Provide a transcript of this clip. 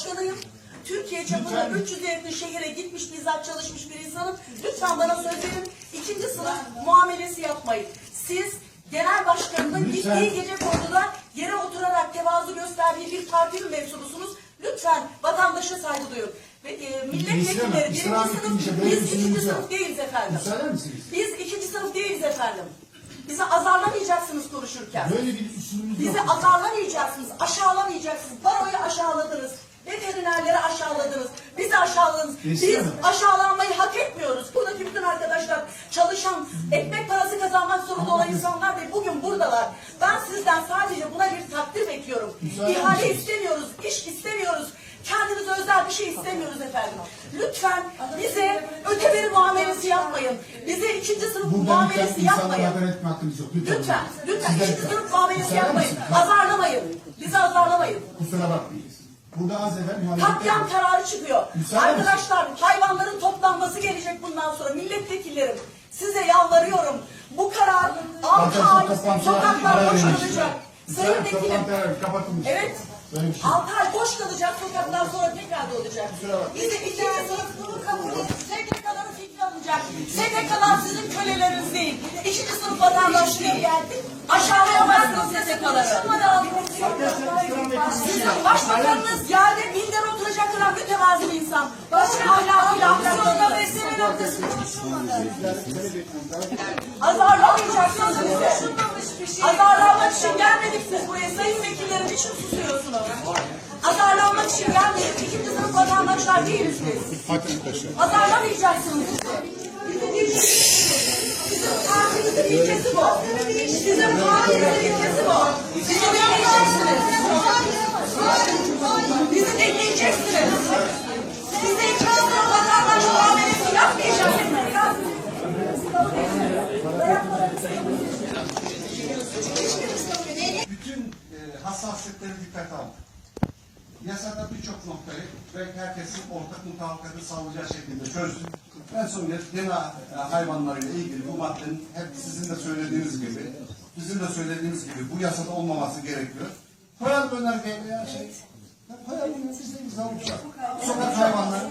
başkanıyım. Türkiye çapında 300 yakın şehire gitmiş, bizzat çalışmış bir insanım. Lütfen bana söz verin. İkinci sınıf muamelesi yapmayın. Siz genel başkanının gittiği gece konuda yere oturarak tevazu gösterdiği bir partinin mensubusunuz. Lütfen vatandaşa saygı duyun. Ve e, milletvekilleri birinci sınıf, biz ikinci sınıf değiliz efendim. Biz ikinci sınıf değiliz efendim. Bizi azarlamayacaksınız konuşurken. Böyle bir üslubumuz Bizi yok. azarlamayacaksınız, aşağılamayacaksınız. Baroyu aşağıladınız. Veterinerleri aşağıladınız. Bizi aşağıladınız. Biz aşağılanmayı hak etmiyoruz. Buradaki bütün arkadaşlar çalışan, ekmek parası kazanmak zorunda olan insanlar ve bugün buradalar. Ben sizden sadece buna bir takdir bekliyorum. Müsaade İhale istemiyoruz, iş istemiyoruz. Kendinize özel bir şey istemiyoruz efendim. Lütfen bize öteberi muamelesi yapmayın. Bize ikinci sınıf Burada muamelesi yapmayın. haber etme hakkınız yok. Lütfen, lütfen Sizden- ikinci sınıf muamelesi yapmayın. Azarlamayın. Bizi azarlamayın. Kusura bakmayın. Burada az evvel muhalefet Katliam kararı çıkıyor. Müsaade Arkadaşlar hayvanların toplanması gelecek bundan sonra. Milletvekillerim size yalvarıyorum. Bu karar 6 Arkadaşlar ay sokaklar boş kalacak. Sayın Vekilim. Evet. Şey. 6 ay boş kalacak sokaklar sonra tekrar dolacak. İkinci sınıf bunu kabul edin. STK'ların fikri alınacak. STK'lar sizin köleleriniz değil. İkinci sınıf vatandaşlığı geldi. Aşağılayamazsınız STK'ları. Sizin başbakanınız geldi, minder oturacak kadar mütevazi bir insan. Başka ahlakıyla ahlakıyla ve senin noktasını Azarlamayacaksınız bizi. Azarlanmak için gelmedik siz buraya. Sayın vekillerim için susuyorsunuz. Azarlanmak için gelmedik. İkinci sınıf vatandaşlar değiliz biz. Azarlamayacaksınız bizi. Bizim partimizin ilkesi bu. Bizim partimizin ilkesi bu. Bizi dinleyeceksiniz. Bizi bütün e, hassasiyetleri dikkate aldık. Yasada birçok noktayı ve herkesin ortak mutabakatı sağlayacağı şekilde çözdük. En son gene e, hayvanlarıyla ilgili bu maddenin hep sizin de söylediğiniz gibi, bizim de söylediğimiz gibi bu yasada olmaması gerekiyor. Koyalım önergeyi ya şey. Koyalım biz de imzalayacağız. Sokak hayvanları.